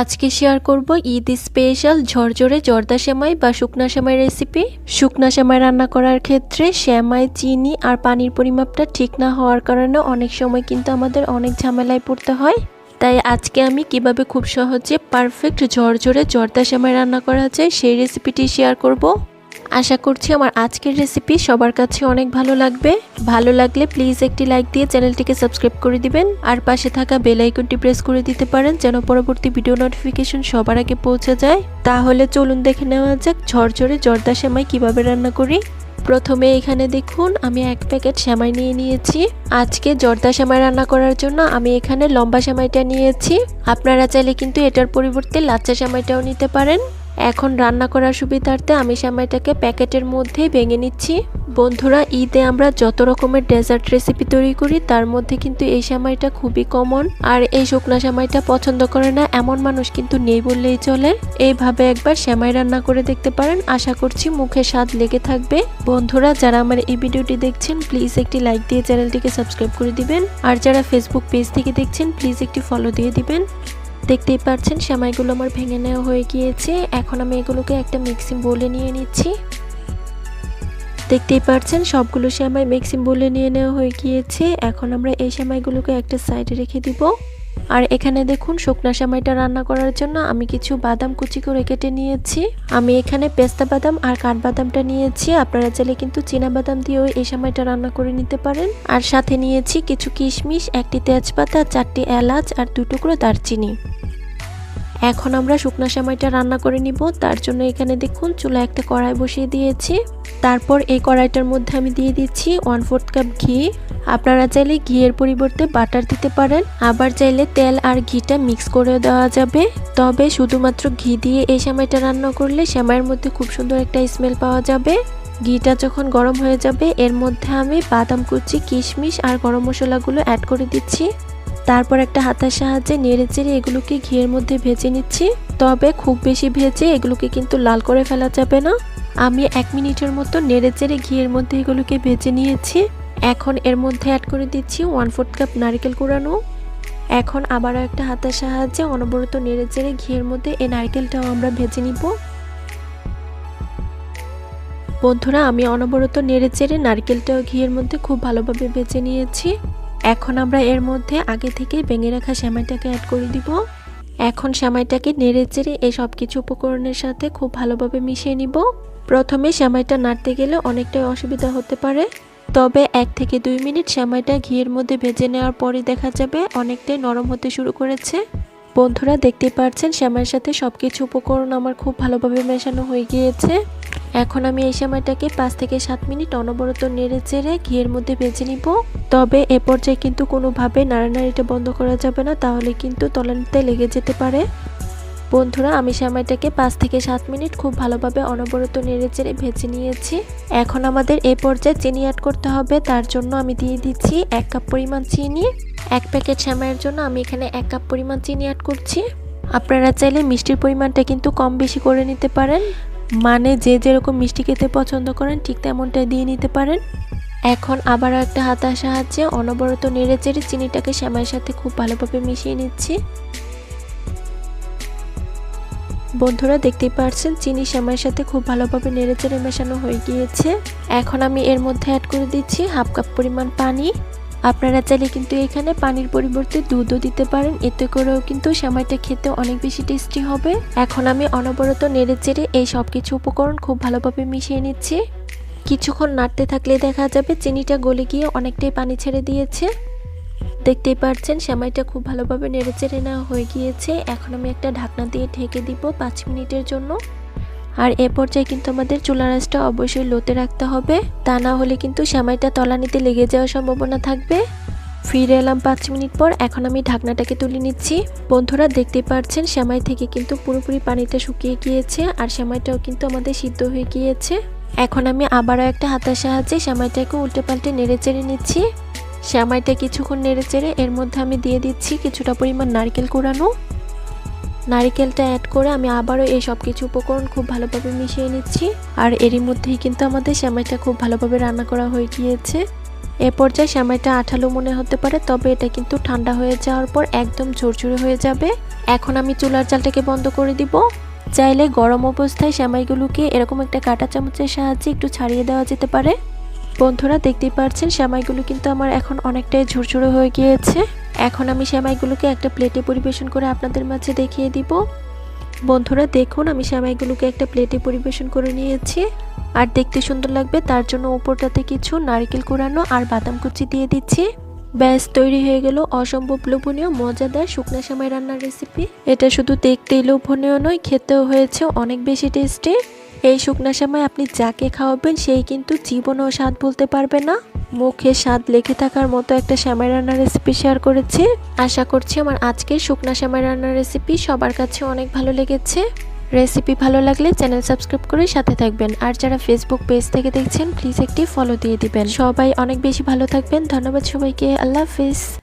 আজকে শেয়ার করব ঈদ স্পেশাল ঝরঝরে জর্দা সেমাই বা শুকনা সেমাই রেসিপি শুকনা সেমাই রান্না করার ক্ষেত্রে সেমাই, চিনি আর পানির পরিমাপটা ঠিক না হওয়ার কারণে অনেক সময় কিন্তু আমাদের অনেক ঝামেলায় পড়তে হয়। তাই আজকে আমি কীভাবে খুব সহজে পারফেক্ট ঝরঝরে জর্দা সেমাই রান্না করা যায় সেই রেসিপিটি শেয়ার করব। আশা করছি আমার আজকের রেসিপি সবার কাছে অনেক ভালো লাগবে। ভালো লাগলে প্লিজ একটি লাইক দিয়ে চ্যানেলটিকে সাবস্ক্রাইব করে দিবেন। আর পাশে থাকা বেল আইকনটি প্রেস করে দিতে পারেন যেন পরবর্তী ভিডিও নোটিফিকেশন সবার আগে পৌঁছে যায়। তাহলে চলুন দেখে নেওয়া যাক ঝরঝরে জর্দা সেমাই কীভাবে রান্না করি। প্রথমে এখানে দেখুন, আমি এক প্যাকেট সেমাই নিয়ে নিয়েছি। আজকে জর্দা সেমাই রান্না করার জন্য আমি এখানে লম্বা সেমাইটা নিয়েছি। আপনারা চাইলে কিন্তু এটার পরিবর্তে লাচ্চা সেমাইটাও নিতে পারেন। এখন রান্না করার সুবিধার্থে আমি সেমাইটাকে প্যাকেটের মধ্যেই ভেঙে নিচ্ছি। বন্ধুরা, ঈদে আমরা যত রকমের ডেজার্ট রেসিপি তৈরি করি, তার মধ্যে কিন্তু এই সেমাইটা খুবই কমন। আর এই শুকনা সেমাইটা পছন্দ করে না, এমন মানুষ কিন্তু নেই বললেই চলে। এইভাবে একবার সেমাই রান্না করে দেখতে পারেন। আশা করছি মুখে স্বাদ লেগে থাকবে। বন্ধুরা, যারা আমার এই ভিডিওটি দেখছেন, প্লিজ একটি লাইক দিয়ে চ্যানেলটিকে সাবস্ক্রাইব করে দিবেন। আর যারা ফেসবুক পেজ থেকে দেখছেন, প্লিজ একটি ফলো দিয়ে দিবেন। দেখতেই পাচ্ছেন, সেমাইগুলো আমার ভেঙে নেওয়া হয়ে গিয়েছে। এখন আমি এগুলোকে একটা মিক্সিং বলে নিয়ে নিচ্ছি। দেখতেই পাচ্ছেন, সবগুলো সেমাই মিক্সিং বলে নিয়ে নেওয়া হয়ে গিয়েছে। এখন আমরা এই সেমাইগুলোকে একটা সাইডে রেখে দিব। আর এখানে দেখুন শুকনা সেমাইটা রান্না করার জন্য আমি কিছু বাদাম কুচি করে কেটে নিয়েছি। আমি এখানে পেস্তা বাদাম আর কাঠবাদামটা নিয়েছি। আপনারা চাইলে কিন্তু চীনা বাদাম দিয়েও এই সেমাইটা রান্না করে নিতে পারেন। আর সাথে নিয়েছি কিছু কিশমিশ, একটি তেজপাতা, চারটি এলাচ আর দু টুকরো দারচিনি। এখন আমরা শুকনা সেমাইটা রান্না করে নিব। তার জন্য এখানে দেখুন চুলা একটা কড়াই বসিয়ে দিয়েছি। তারপর এই কড়াইটার মধ্যে আমি দিয়ে দিচ্ছি ওয়ান ফোর্থ কাপ ঘি। আপনারা চাইলে ঘিয়ের পরিবর্তে বাটার দিতে পারেন। আবার চাইলে তেল আর ঘিটা মিক্স করে দেওয়া যাবে। তবে শুধুমাত্র ঘি দিয়ে এই সেমাইটা রান্না করলে সেমাইয়ের মধ্যে খুব সুন্দর একটা স্মেল পাওয়া যাবে। ঘিটা যখন গরম হয়ে যাবে, এর মধ্যে আমি বাদাম কুচি, কিশমিশ আর গরম মশলাগুলো অ্যাড করে দিচ্ছি। তারপর একটা হাতার সাহায্যে নেড়ে চেড়ে এগুলোকে ঘিয়ের মধ্যে ভেজে নিচ্ছি। তবে খুব বেশি ভেজে এগুলোকে কিন্তু লাল করে ফেলা যাবে না। আমি এক মিনিটের মতো নেড়ে চেড়ে ঘিয়ের মধ্যে এগুলোকে ভেজে নিয়েছি। এখন এর মধ্যে অ্যাড করে দিচ্ছি ওয়ান ফোর্থ কাপ নারকেল কুড়ানো। এখন আবারও একটা হাতের সাহায্যে অনবরত নেড়ে চেড়ে ঘিয়ের মধ্যে এই নারকেলটাও আমরা ভেজে নিব। বন্ধুরা, আমি অনবরত নেড়ে চেড়ে নারকেলটাও ঘিয়ের মধ্যে খুব ভালোভাবে ভেজে নিয়েছি। এখন আমরা এর মধ্যে আগে থেকে ভেঙে রাখা সেমাইটাকে অ্যাড করে দিব। এখন সেমাইটাকে নেড়ে চেড়ে এই সব কিছু উপকরণের সাথে খুব ভালোভাবে মিশিয়ে নিব। প্রথমে সেমাইটা নাড়তে গেলে অনেকটাই অসুবিধা হতে পারে। তবে এক থেকে দুই মিনিট সেমাইটা ঘিয়ের মধ্যে ভেজে নেওয়ার পরই দেখা যাবে অনেকটাই নরম হতে শুরু করেছে। বন্ধুরা দেখতে পাচ্ছেন সেমাইয়ের সাথে সব কিছু উপকরণ আমার খুব ভালোভাবে মেশানো হয়ে গিয়েছে। এখন আমি এই সময়টাকে পাঁচ থেকে সাত মিনিট অনবরত নেড়ে চেড়ে ঘিয়ের মধ্যে ভেজে নিব। তবে এ পর্যায়ে কিন্তু কোনোভাবে নাড়ানাড়িটা বন্ধ করা যাবে না, তাহলে কিন্তু তলানিতে লেগে যেতে পারে। বন্ধুরা, আমি সেমাইটাকে পাঁচ থেকে সাত মিনিট খুব ভালোভাবে অনবরত নেড়ে চেড়ে ভেজে নিয়েছি। এখন আমাদের এ পর্যায়ে চিনি অ্যাড করতে হবে, তার জন্য আমি দিয়ে দিচ্ছি এক কাপ পরিমাণ চিনি। এক প্যাকেট সেমাইয়ের জন্য আমি এখানে এক কাপ পরিমাণ চিনি অ্যাড করছি। আপনারা চাইলে মিষ্টির পরিমাণটা কিন্তু কম বেশি করে নিতে পারেন। মানে যে যেরকম মিষ্টি খেতে পছন্দ করেন, ঠিক তেমনটাই দিয়ে নিতে পারেন। এখন আবার একটা হাতার সাহায্যে অনবরত নেড়ে চেড়ে চিনিটাকে শ্যামাইয়ের সাথে খুব ভালোভাবে মিশিয়ে নিচ্ছি। বন্ধুরা, দেখতেই পারছেন, চিনি শ্যামাইয়ের সাথে খুব ভালোভাবে নেড়ে চেড়ে মেশানো হয়ে গিয়েছে। এখন আমি এর মধ্যে অ্যাড করে দিচ্ছি হাফ কাপ পরিমাণ পানি। আপনারা চাইলে কিন্তু এখানে পানির পরিবর্তে দুধও দিতে পারেন। এতে করেও কিন্তু সেমাইটা খেতে অনেক বেশি টেস্টি হবে। এখন আমি অনবরত নেড়ে চেড়ে এই সব কিছু উপকরণ খুব ভালোভাবে মিশিয়ে নিচ্ছি। কিছুক্ষণ নাড়তে থাকলে দেখা যাবে চিনিটা গলে গিয়ে অনেকটাই পানি ছেড়ে দিয়েছে। দেখতেই পাচ্ছেন সেমাইটা খুব ভালোভাবে নেড়ে চেড়ে নেওয়া হয়ে গিয়েছে। এখন আমি একটা ঢাকনা দিয়ে ঢেকে দিব পাঁচ মিনিটের জন্য। আর এ পর্যায়ে কিন্তু আমাদের চুলা রাসটা অবশ্যই লোতে রাখতে হবে। তা না হলে কিন্তু সেমাইটা তলানিতে লেগে যাওয়ার সম্ভাবনা থাকবে। ফিরে এলাম পাঁচ মিনিট পর, এখন আমি ঢাকনাটাকে তুলে নিচ্ছি। বন্ধুরা দেখতে পাচ্ছেন সেমাই থেকে কিন্তু পুরোপুরি পানিটা শুকিয়ে গিয়েছে আর সেমাইটাও কিন্তু আমাদের সিদ্ধ হয়ে গিয়েছে। এখন আমি আবারও একটা হাতার সাহায্যে সেমাইটাকে উল্টে পাল্টে নেড়ে চেড়ে নিচ্ছি। সেমাইটা কিছুক্ষণ নেড়ে চেড়ে এর মধ্যে আমি দিয়ে দিচ্ছি কিছুটা পরিমাণ নারকেল কুড়ানো। নারিকেলটা অ্যাড করে আমি আবারও এই সব কিছু উপকরণ খুব ভালোভাবে মিশিয়ে নিচ্ছি। আর এরই মধ্যেই কিন্তু আমাদের সেমাইটা খুব ভালোভাবে রান্না করা হয়ে গিয়েছে। এ পর্যায়ে সেমাইটা আঠালো মনে হতে পারে, তবে এটা কিন্তু ঠান্ডা হয়ে যাওয়ার পর একদম ঝুরঝুরে হয়ে যাবে। এখন আমি চুলার জালটাকে বন্ধ করে দিব। চাইলে গরম অবস্থায় সেমাইগুলোকে এরকম একটা কাঁটা চামচের সাহায্যে একটু ছাড়িয়ে দেওয়া যেতে পারে। বন্ধুরা দেখতেই পাচ্ছেন সেমাইগুলো কিন্তু আমার এখন অনেকটাই ঝুরঝুরে হয়ে গিয়েছে। এখন আমি সেমাইগুলোকে একটা প্লেটে পরিবেশন করে আপনাদের মাঝে দেখিয়ে দিব। বন্ধুরা দেখুন, আমি সেমাইগুলোকে একটা প্লেটে পরিবেশন করে নিয়েছি। আর দেখতে সুন্দর লাগবে, তার জন্য উপরটাতে কিছু নারকেল কোরানো আর বাদাম কুচি দিয়ে দিচ্ছি। ব্যাস, তৈরি হয়ে গেল অসম্ভব লোভনীয়, মজাদার শুকনা সেমাই রান্নার রেসিপি এটা শুধু দেখতেই লোভনীয় নয়, খেতেও হয়েছে অনেক বেশি টেস্টি এই শুকনা সেমাই আপনি যাকে খাওয়াবেন, সেই কিন্তু জীবনেও স্বাদ বলতে পারবে না। মুখে স্বাদ লেগে থাকার মতো একটা সেমাই রান্নার রেসিপি শেয়ার করেছি। আশা করছি আমার আজকের শুকনা সেমাই রান্নার রেসিপি সবার কাছে অনেক ভালো লেগেছে। রেসিপি ভালো লাগলে চ্যানেল সাবস্ক্রাইব করে সাথে থাকবেন। আর যারা ফেসবুক পেজ থেকে দেখছেন প্লিজ একটি ফলো দিয়ে দিবেন। সবাই অনেক বেশি ভালো থাকবেন। ধন্যবাদ সবাইকে। আল্লাহ হাফিজ।